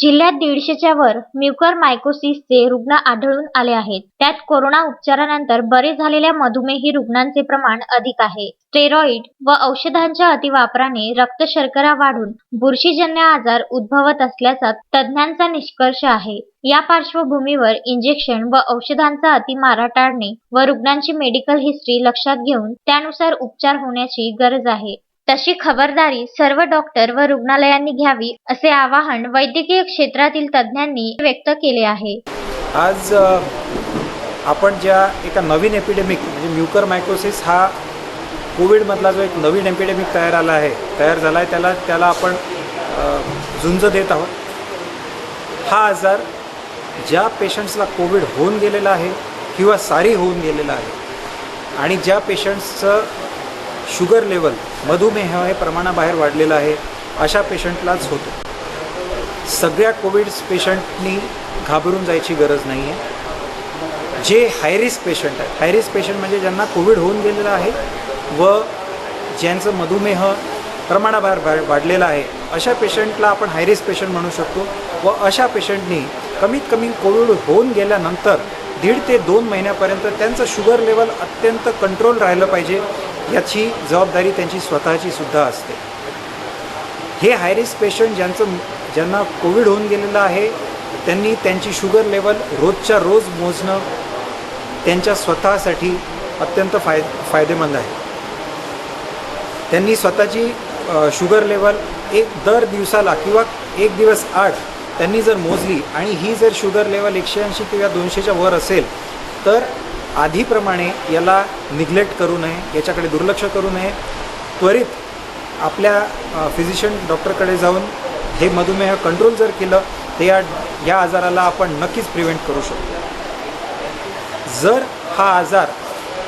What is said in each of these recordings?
जिल्ह्यात दीडशेच्या वर म्युकर मायकोसिसचे रुग्ण आढळून आले आहेत. त्यात कोरोना उपचारानंतर बरे झालेल्या मधुमेही रुग्णांचे प्रमाण अधिक आहे. स्टेरॉइड व औषधांच्या अतिवापराने रक्त शर्करा वाढून बुरशीजन्य आजार उद्भवत असल्याचा तज्ज्ञांचा निष्कर्ष आहे. या पार्श्वभूमीवर इंजेक्शन व औषधांचा अतिमारा टाळणे व रुग्णांची मेडिकल हिस्ट्री लक्षात घेऊन त्यानुसार उपचार होण्याची गरज आहे. तशी खबरदारी सर्व डॉक्टर व रुग्णालयांनी घ्यावी असे आवाहन वैद्यकीय क्षेत्रातील तज्ज्ञांनी व्यक्त केले आहे. आज आपण ज्या एका नवीन एपिडेमिक म्हणजे म्युकर मायकोसिस हा कोविडमधला जो एक नवीन एपिडेमिक तयार आला आहे तयार झाला आहे त्याला त्याला आपण झुंज देत आहोत. हा आजार ज्या पेशंट्सला कोविड होऊन गेलेला आहे किंवा सारी होऊन गेलेला आहे आणि ज्या पेशंट्सचं शुगर लेवल मधुमेह हे प्रमाणाबाहेर वाढलेलं आहे अशा पेशंटलाच होतो. सगळ्या कोविड पेशंटनी घाबरून जायची गरज नाही आहे जे हायरिस्क पेशंट आहे हायरिस्क पेशंट म्हणजे ज्यांना कोविड होऊन गेलेलं आहे व ज्यांचं मधुमेह प्रमाणाबाहेर बाहेर वाढलेलं आहे अशा पेशंटला आपण हायरिस्क पेशंट म्हणू शकतो व अशा पेशंटनी कमीत कमी कोविड होऊन गेल्यानंतर दीड ते दोन महिन्यापर्यंत त्यांचं शुगर लेवल अत्यंत कंट्रोल राहिलं पाहिजे. याची जबाबदारी त्यांची स्वतःची सुद्धा असते. हे हायरिस्क पेशंट ज्यांचं ज्यांना कोविड होऊन गेलेलं आहे त्यांनी त्यांची शुगर लेवल रोजच्या रोज मोजणं त्यांच्या स्वतःसाठी अत्यंत फाय फायदेमंद आहे. त्यांनी स्वतःची शुगर लेवल एक दर दिवसाला किंवा एक दिवस आठ त्यांनी जर मोजली आणि ही जर शुगर लेवल एकशे ऐंशी किंवा दोनशेच्या वर असेल तर आधीप्रमाणे याला निग्लेक्ट करू नये याच्याकडे दुर्लक्ष करू नये. त्वरित आपल्या फिजिशियन डॉक्टरकडे जाऊन हे मधुमेह कंट्रोल जर केलं तर या या आजाराला आपण नक्कीच प्रिव्हेंट करू शकतो. जर हा आजार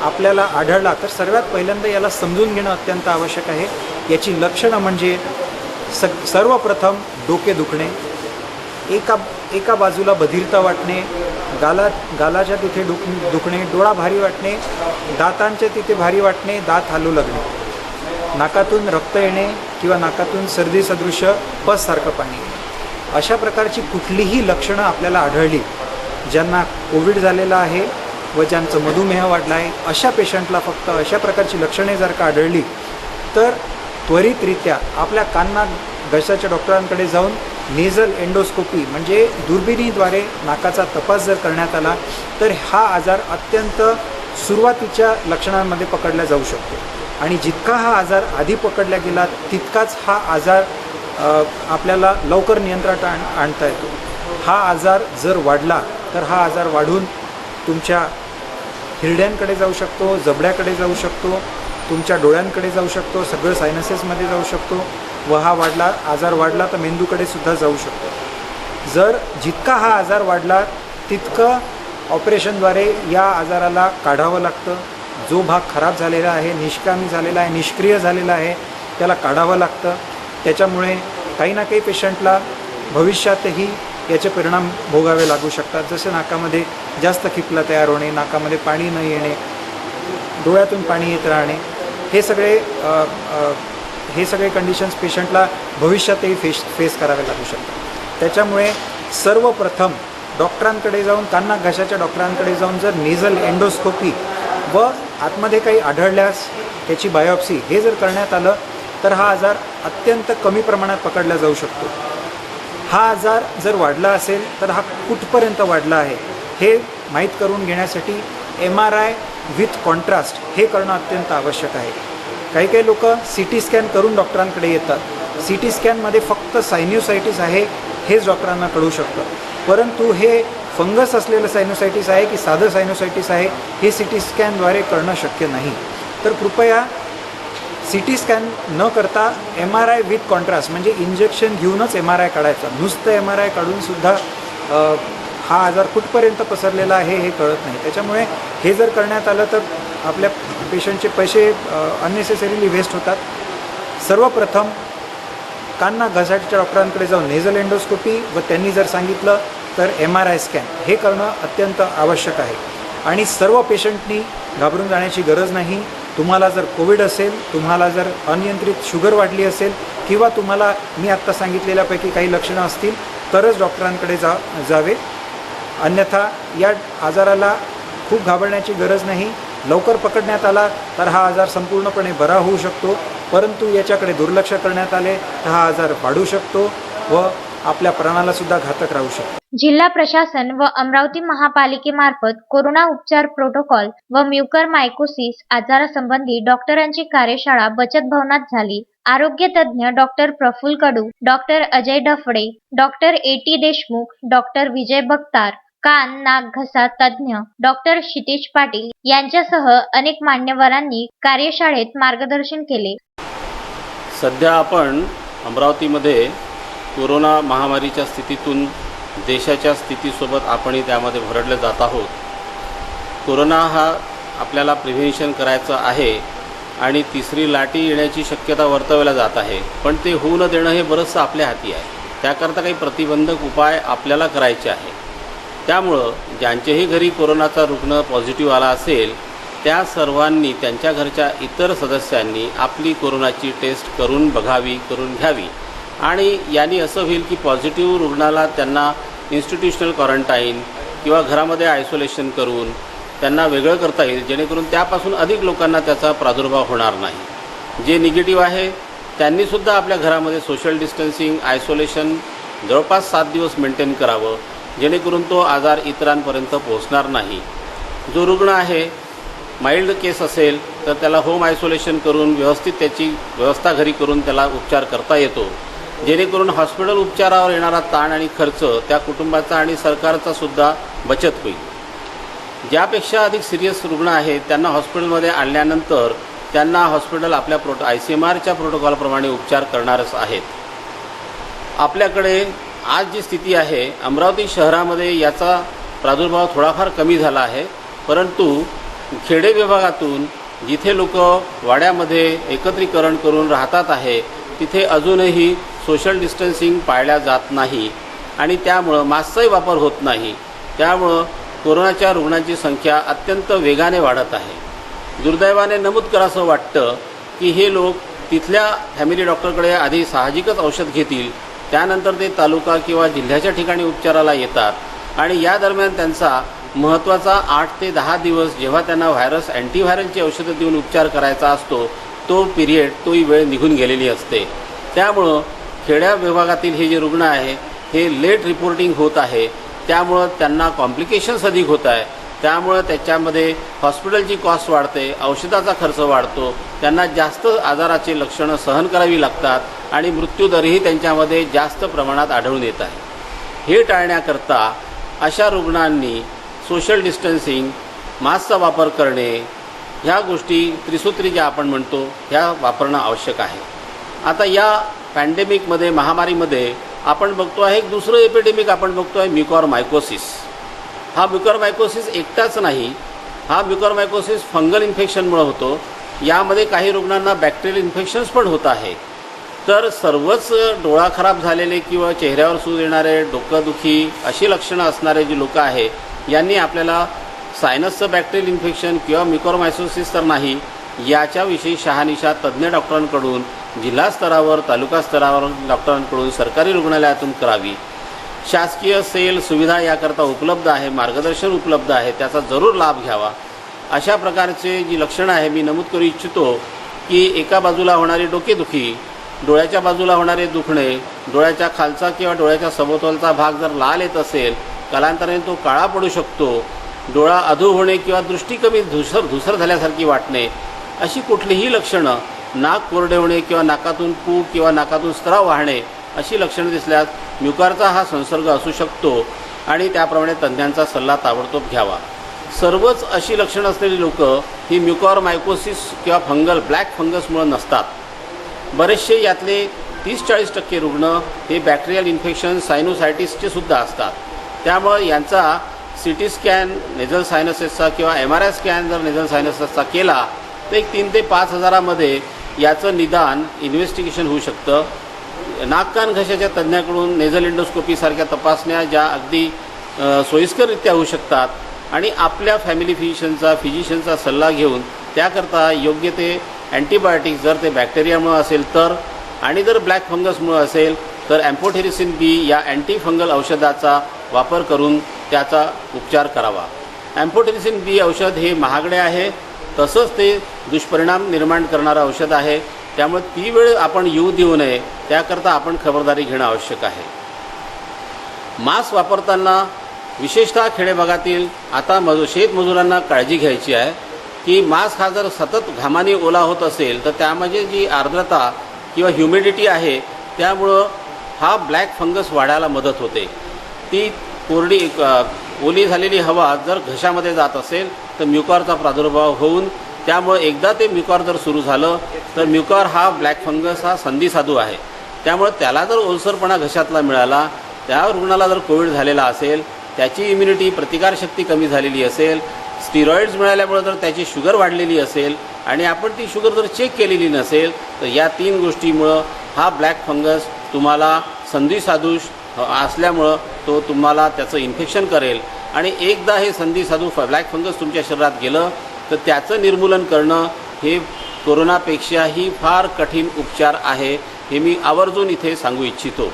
आपल्याला आढळला तर सर्वात पहिल्यांदा याला समजून घेणं अत्यंत आवश्यक आहे. याची लक्षणं म्हणजे स सर्वप्रथम डोके दुखणे एका एका बाजूला बधिरता वाटणे गाला गालाच्या तिथे दुख दुखणे डोळा भारी वाटणे दातांचे तिथे भारी वाटणे दात हालू लागणे. नाकातून रक्त येणे किंवा नाकातून सर्दी सदृश्य पससारखं पाणी येणे. अशा प्रकारची कुठलीही लक्षणं आपल्याला आढळली ज्यांना कोविड झालेलं आहे व ज्यांचं मधुमेह वाढला आहे अशा पेशंटला फक्त अशा प्रकारची लक्षणे जर का आढळली तर त्वरितरित्या आपल्या कान्ना घशाच्या डॉक्टरांकडे जाऊन नेझल एंडोस्कोपी म्हणजे दुर्बिणीद्वारे नाकाचा तपास जर करण्यात आला तर हा आजार अत्यंत सुरुवातीच्या लक्षणांमध्ये पकडला जाऊ शकतो. आणि जितका हा आजार आधी पकडला गेला तितकाच हा आजार आपल्याला लवकर नियंत्रणात आण आणता येतो. हा आजार जर वाढला तर हा आजार वाढून तुमच्या हिरड्यांकडे जाऊ शकतो जबड्याकडे जाऊ शकतो तुमच्या डोळ्यांकडे जाऊ शकतो सगळं सायनसेसमध्ये जाऊ शकतो. व हा वाढला आजार वाढला तर मेंदूकडे सुद्धा जाऊ शकतो. जर जितका हा आजार वाढला तितकं ऑपरेशनद्वारे या आजाराला काढावं लागतं. जो भाग खराब झालेला आहे निष्कामी झालेला आहे निष्क्रिय झालेला आहे त्याला काढावं लागतं. त्याच्यामुळे काही ना काही पेशंटला भविष्यातही याचे परिणाम भोगावे लागू शकतात. जसे नाकामध्ये जास्त खिपला तयार होणे नाकामध्ये पाणी न येणे डोळ्यातून पाणी येत राहणे हे सगळे हे सगळे कंडिशन्स पेशंटला भविष्यातही फेस फेस करावे लागू शकतात. त्याच्यामुळे सर्वप्रथम डॉक्टरांकडे जाऊन त्यांना घशाच्या डॉक्टरांकडे जाऊन जर नेझल एन्डोस्कोपी व आतमध्ये काही आढळल्यास त्याची बायोप्सी हे जर करण्यात आलं तर हा आजार अत्यंत कमी प्रमाणात पकडला जाऊ शकतो. हा आजार जर वाढला असेल तर हा कुठपर्यंत वाढला आहे हे माहीत करून घेण्यासाठी M R I with contrast हे करणं अत्यंत आवश्यक आहे. काही काही लोक सी टी स्कॅन करून डॉक्टरांकडे येतात. सी टी स्कॅनमध्ये फक्त सायन्युसायटिस आहे हेच डॉक्टरांना कळू शकतं. परंतु हे फंगस असलेलं सायनोसायटिस आहे की साधं सायनोसायटिस आहे हे सी टी स्कॅनद्वारे करणं शक्य नाही. तर कृपया सी टी स्कॅन न करता M R I with contrast म्हणजे इंजेक्शन घेऊनच एम आर आय काढायचा. नुसतं एम आर आय काढूनसुद्धा हा आजार कुठपर्यंत पसरलेला आहे हे कळत नाही. त्याच्यामुळे हे जर करण्यात आलं तर आपल्या पेशंटचे पैसे अननेसेसरीली वेस्ट होतात. सर्वप्रथम कांना घसाटच्या डॉक्टरांकडे जाऊन नेझल एंडोस्कोपी व त्यांनी जर सांगितलं तर एम आर आय स्कॅन हे करणं अत्यंत आवश्यक आहे. आणि सर्व पेशंटनी घाबरून जाण्याची गरज नाही. तुम्हाला जर कोविड असेल तुम्हाला जर अनियंत्रित शुगर वाढली असेल किंवा तुम्हाला मी आत्ता सांगितलेल्यापैकी काही लक्षणं असतील तरच डॉक्टरांकडे जा जावे. अन्यथा या आजाराला खूप घाबरण्याची गरज नाही. लवकर पकडण्यात आला तर हा आजार संपूर्णपणे बरा होऊ शकतो. परंतु याच्याकडे दुर्लक्ष करण्यात आले तर हा आजार वाढू शकतो व आपल्या प्राणाला सुद्धा घातक राहू शकतो. जिल्हा प्रशासन व अमरावती महापालिकेमार्फत कोरोना उपचार प्रोटोकॉल व म्युकर मायकोसिस आजारासंबंधी डॉक्टरांची कार्यशाळा बचत भवनात झाली. आरोग्य तज्ज्ञ doctor Praful Kadu doctor Ajay Daphade doctor A T Deshmukh doctor Vijay Baktar कान नाक घसा तज्ज्ञ डॉक्टर क्षितिज पाटील यांच्यासह अनेक मान्यवरांनी कार्यशाळेत मार्गदर्शन केले. सध्या आपण अमरावतीमध्ये कोरोना महामारीच्या स्थितीतून देशाच्या स्थितीसोबत आपणही त्यामध्ये भरडले जात आहोत. कोरोना हा आपल्याला प्रिव्हेन्शन करायचं आहे आणि तिसरी लाटी येण्याची शक्यता वर्तवल्या जात आहे. पण ते होऊ न देणं हे बरंचसं आपल्या हाती आहे. त्याकरता काही प्रतिबंधक उपाय आपल्याला करायचे आहे त्यामुळं ज्यांच्याही घरी कोरोनाचा रुग्ण पॉझिटिव्ह आला असेल त्या सर्वांनी त्यांच्या घरच्या इतर सदस्यांनी आपली कोरोनाची टेस्ट करून बघावी करून घ्यावी. आणि यांनी असं होईल की पॉझिटिव्ह रुग्णाला त्यांना इन्स्टिट्यूशनल क्वारंटाईन किंवा घरामध्ये आयसोलेशन करून त्यांना वेगळं करता येईल जेणेकरून त्यापासून अधिक लोकांना त्याचा प्रादुर्भाव होणार नाही. जे निगेटिव्ह आहे त्यांनीसुद्धा आपल्या घरामध्ये सोशल डिस्टन्सिंग आयसोलेशन जवळपास सात दिवस मेंटेन करावं. जेणेकरून तो आजार इतरांपर्यंत पोहोचणार नाही. जो रुग्ण आहे माइल्ड केस असेल तर त्याला होम आयसोलेशन करून व्यवस्थित त्याची व्यवस्था घरी करून त्याला उपचार करता येतो. जेणेकरून हॉस्पिटल उपचारावर येणारा ताण आणि खर्च त्या कुटुंबाचा आणि सरकारचा सुद्धा बचत होईल. ज्यापेक्षा अधिक सिरियस रुग्ण आहेत त्यांना हॉस्पिटलमध्ये आणल्यानंतर त्यांना हॉस्पिटल आपल्या प्रोटो आय सी एम आरच्या प्रोटोकॉलप्रमाणे उपचार करणारच आहेत. आपल्याकडे आज जी स्थिती आहे अमरावती शहरामध्ये याचा प्रादुर्भाव थोडाफार कमी झाला आहे. परंतु खेडे विभागातून जिथे लोक वाड्यामध्ये एकत्रीकरण करून राहतात आहे तिथे अजूनही सोशल डिस्टन्सिंग पाळल्या जात नाही आणि त्यामुळं मास्कचाही वापर होत नाही. त्यामुळं कोरोनाच्या रुग्णांची संख्या अत्यंत वेगाने वाढत आहे. दुर्दैवाने नमूद करावं वाटतं की हे लोक तिथल्या फॅमिली डॉक्टरकडे आधी साहजिकच औषध घेतील त्यानंतर ते तालुका किंवा जिल्ह्याच्या ठिकाणी उपचाराला येतात. आणि या दरम्यान त्यांचा महत्त्वाचा आठ ते दहा दिवस जेव्हा त्यांना व्हायरस अँटीव्हायरलची औषधं देऊन उपचार करायचा असतो तो पिरियड तोही वेळ निघून गेलेली असते. त्यामुळं खेड्या विभागातील हे जे रुग्ण आहे हे लेट रिपोर्टिंग होत आहे. त्यामुळं त्यांना कॉम्प्लिकेशन्स अधिक होत आहे. त्यामुळं त्याच्यामध्ये हॉस्पिटलची कॉस्ट वाढते औषधाचा खर्च वाढतो. त्यांना जास्त आजाराचे लक्षणं सहन करावी लागतात. आणि मृत्यूदरही त्यांच्यामध्ये जास्त प्रमाणात आढळून येत आहे. हे टाळण्याकरता अशा रुग्णांनी सोशल डिस्टन्सिंग मास्कचा वापर करणे ह्या गोष्टी त्रिसूत्री ज्या आपण म्हणतो ह्या वापरणं आवश्यक आहे. आता या पॅन्डेमिकमध्ये महामारीमध्ये आपण बघतो आहे एक दुसरं एपिडेमिक आपण बघतो आहे म्युकॉर मायकोसिस हा म्युकॉर मायकोसिस एकटाच नाही हा म्युकॉर मायकोसिस फंगल इन्फेक्शनमुळे होतो. यामध्ये काही रुग्णांना बॅक्टेरियल इन्फेक्शन्स पण होत आहे तर सर्वच डोळा खराब झालेले किंवा चेहऱ्यावर सूज येणारे डोकंदुखी अशी लक्षणं असणारे जी लोकं आहे यांनी आपल्याला सायनसचं बॅक्टेरियल इन्फेक्शन किंवा मिकॉरमायसोसिस तर नाही याच्याविषयी शहानिशा तज्ज्ञ डॉक्टरांकडून जिल्हा स्तरावर तालुका स्तरावर डॉक्टरांकडून सरकारी रुग्णालयातून करावी. शासकीय सेल सुविधा याकरता उपलब्ध आहे मार्गदर्शन उपलब्ध आहे त्याचा जरूर लाभ घ्यावा. अशा प्रकारचे जी लक्षणं आहे मी नमूद करू इच्छितो की एका बाजूला होणारी डोकेदुखी डोळ्याच्या बाजूला होणारे दुखणे डोळ्याच्या खालचा किंवा डोळ्याच्या सभोवतालचा भाग जर लाल येत असेल कालांतराने तो काळा पडू शकतो. डोळा अधू होणे किंवा दृष्टी कमी धुसर धुसर झाल्यासारखी वाटणे. अशी कुठलीही लक्षणं नाक कोरडे होणे किंवा नाकातून पू किंवा नाकातून स्त्राव वाहणे अशी लक्षणं दिसल्यास म्युकारचा हा संसर्ग असू शकतो आणि त्याप्रमाणे तज्ज्ञांचा सल्ला ताबडतोब घ्यावा. सर्वच अशी लक्षणं असलेली लोकं ही म्युकॉर मायकोसिस किंवा फंगल ब्लॅक फंगसमुळे नसतात. बरेचसे यातले तीस चाळीस टक्के रुग्ण हे बॅक्टेरियल इन्फेक्शन सायनोसायटिसचे सुद्धा असतात. त्यामुळे यांचा सी टी स्कॅन नेझल सायनसेसचा किंवा एम आर आय स्कॅन जर नेझल सायनसेसचा केला तर एक तीन ते पाच हजारामध्ये याचं निदान इन्व्हेस्टिगेशन होऊ शकतं. नाक कान घशाच्या तज्ज्ञाकडून नेझल इंडोस्कोपीसारख्या तपासण्या ज्या अगदी सोयीस्कररित्या होऊ शकतात आणि आपल्या फॅमिली फिजिशियनचा फिजिशियनचा सल्ला घेऊन त्याकरता योग्य ते अँटीबायोटिक्स जर ते बॅक्टेरियामुळं असेल तर आणि जर ब्लॅक फंगसमुळं असेल तर ॲम्पोटेरिसिन बी या अँटीफंगल औषधाचा वापर करून त्याचा उपचार करावा. ॲम्पोटेरिसिन बी औषध हे महागडे आहे तसंच ते दुष्परिणाम निर्माण करणारं औषध आहे त्यामुळे ती वेळ आपण येऊ देऊ नये त्याकरता आपण खबरदारी घेणं आवश्यक आहे. मास्क वापरताना विशेषतः खेडेभागातील आता मजू शेतमजुरांना काळजी घ्यायची आहे की मास्क हा जर सतत घामाने ओला होत असेल तर त्यामध्ये जी आर्द्रता किंवा ह्युमिडिटी आहे त्यामुळं हा ब्लॅक फंगस वाढायला मदत होते. ती कोरडी ओली झालेली हवा जर घशामध्ये जात असेल तर म्युकॉरचा प्रादुर्भाव होऊन त्यामुळे एकदा ते म्युकॉर जर सुरू झालं तर म्युकॉर हा ब्लॅक फंगस हा संधिसाधू आहे. त्यामुळे त्याला जर ओलसरपणा घशातला मिळाला त्या रुग्णाला जर कोविड झालेला असेल त्याची इम्युनिटी प्रतिकारशक्ती कमी झालेली असेल स्टिरॉइड्स मिळाल्यामुळे जर त्याची शुगर वाढलेली असेल आणि आपण ती शुगर जर चेक केलेली नसेल तर या तीन गोष्टीमुळं हा ब्लॅक फंगस तुम्हाला संधिसाधूश असल्यामुळं तो तुम्हाला त्याचं इन्फेक्शन करेल. आणि एकदा हे संधिसाधू फ ब्लॅक फंगस तुमच्या शरीरात गेलं तर त्याचं निर्मूलन करणं हे कोरोनापेक्षाही फार कठीण उपचार आहे हे मी आवर्जून इथे सांगू इच्छितो.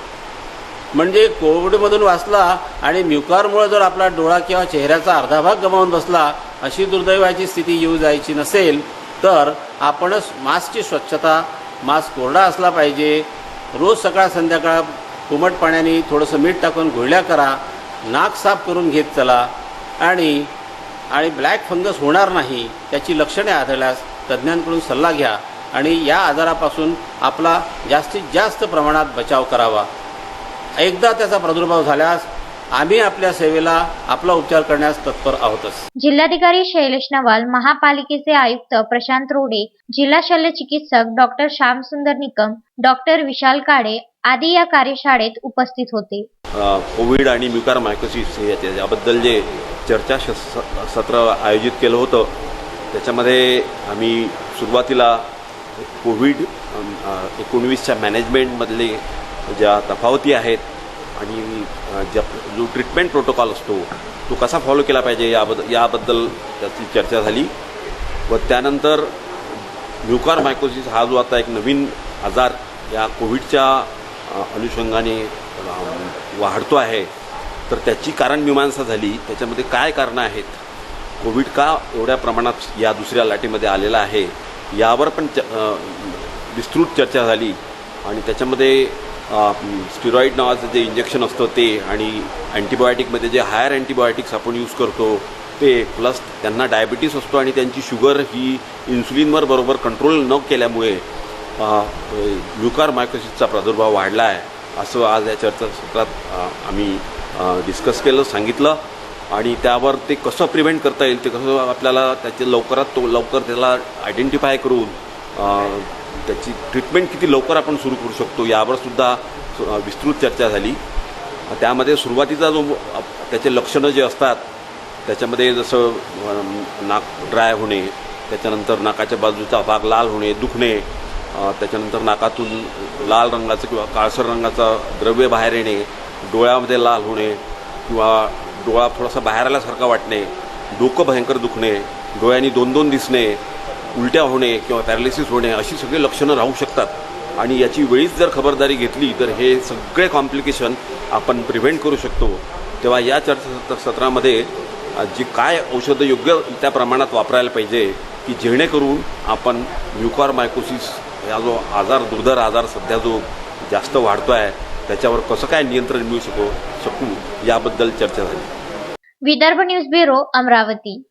म्हणजे कोविडमधून वाचला आणि म्युकारमुळे जर आपला डोळा किंवा चेहऱ्याचा अर्धा भाग गमावून बसला अशी दुर्दैवाची स्थिती येऊ जायची नसेल तर आपणच मास्कची स्वच्छता मास्क कोरडा असला पाहिजे. रोज सकाळ संध्याकाळ कोमट पाण्याने थोडंसं मीठ टाकून गुळण्या करा नाक साफ करून घेत चला आणि आणि ब्लॅक फंगस होणार नाही त्याची लक्षणे आढळल्यास तज्ज्ञांकडून सल्ला घ्या आणि या आजारापासून आपला जास्तीत जास्त प्रमाणात बचाव करावा. एकदा त्याचा प्रादुर्भाव झाल्यास आम्ही आपल्या सेवेला आपला उपचार करण्यास तत्पर आहोतच. जिल्हाधिकारी शैलेश नवाल महापालिकेचे आयुक्त प्रशांत रोडे जिल्हा शल्य चिकित्सक डॉक्टर श्यामसुंदर निकम डॉक्टर विशाल काडे आदी या कार्यशाळेत उपस्थित होते. कोविड आणि म्युकार मायकोसिस हे याबद्दल जे चर्चा सत्र आयोजित केलं होतं त्याच्यामध्ये आम्ही सुरुवातीला कोविड एकोणवीसच्या मॅनेजमेंटमधले ज्या तफावती आहेत आणि ज्या जो ट्रीटमेंट प्रोटोकॉल असतो तो कसा फॉलो केला पाहिजे याबद्दल याबद्दल त्याची चर्चा झाली. व त्यानंतर म्युकार मायकोसिस हा जो आता एक नवीन आजार या कोविडच्या अनुषंगाने वाढतो आहे. तर त्याची कारण मीमांसा झाली. त्याच्यामध्ये काय कारणं आहेत? कोविड का एवढ्या प्रमाणात या दुसऱ्या लाटेमध्ये आलेला आहे? यावर पण च विस्तृत चर्चा झाली. आणि त्याच्यामध्ये स्टिरॉईड नावाचं जे इंजेक्शन असतं ते आणि अँटीबायोटिकमध्ये जे हायर अँटीबायोटिक्स आपण यूज करतो ते प्लस त्यांना डायबिटीस असतो आणि त्यांची शुगर ही इन्सुलिनवर बरोबर कंट्रोल न केल्यामुळे ल्युकार मायकोसिसचा प्रादुर्भाव वाढला आहे. असं आज या चर्चासत्रात आम्ही डिस्कस केलं सांगितलं. आणि त्यावर ते कसं प्रिव्हेंट करता येईल ते कसं आपल्याला त्याचे लवकरात तो लवकर त्याला आयडेंटिफाय करून त्याची ट्रीटमेंट किती लवकर आपण सुरू करू शकतो यावर सुद्धा विस्तृत चर्चा झाली. त्यामध्ये सुरुवातीचा जो त्याचे लक्षणं जे असतात त्याच्यामध्ये जसं नाक ड्राय होणे त्याच्यानंतर नाकाच्या बाजूचा भाग लाल होणे दुखणे त्याच्यानंतर नाकातून लाल रंगाचं किंवा काळसर रंगाचं द्रव्य बाहेर येणे डोळ्यामध्ये लाल होणे किंवा डोळा थोडासा बाहेर आल्यासारखा वाटणे डोकं भयंकर दुखणे डोळ्यांनी दोन दोन दिसणे उलट्या होणे किंवा पॅरालिसिस होणे अशी सगळी लक्षणं राहू शकतात. आणि याची वेळीच जर खबरदारी घेतली तर हे सगळे कॉम्प्लिकेशन आपण प्रिव्हेंट करू शकतो. तेव्हा या चर्चा सत्रामध्ये जी काय औषधं योग्य त्या प्रमाणात वापरायला पाहिजे की जेणेकरून आपण म्युकॉर मायकोसिस हा जो आजार दुर्धर आजार सध्या जो जास्त वाढतो आहे त्याच्यावर कसं काय नियंत्रण मिळू शकू शकू? याबद्दल चर्चा झाली. Vidarbha news bureau Amravati.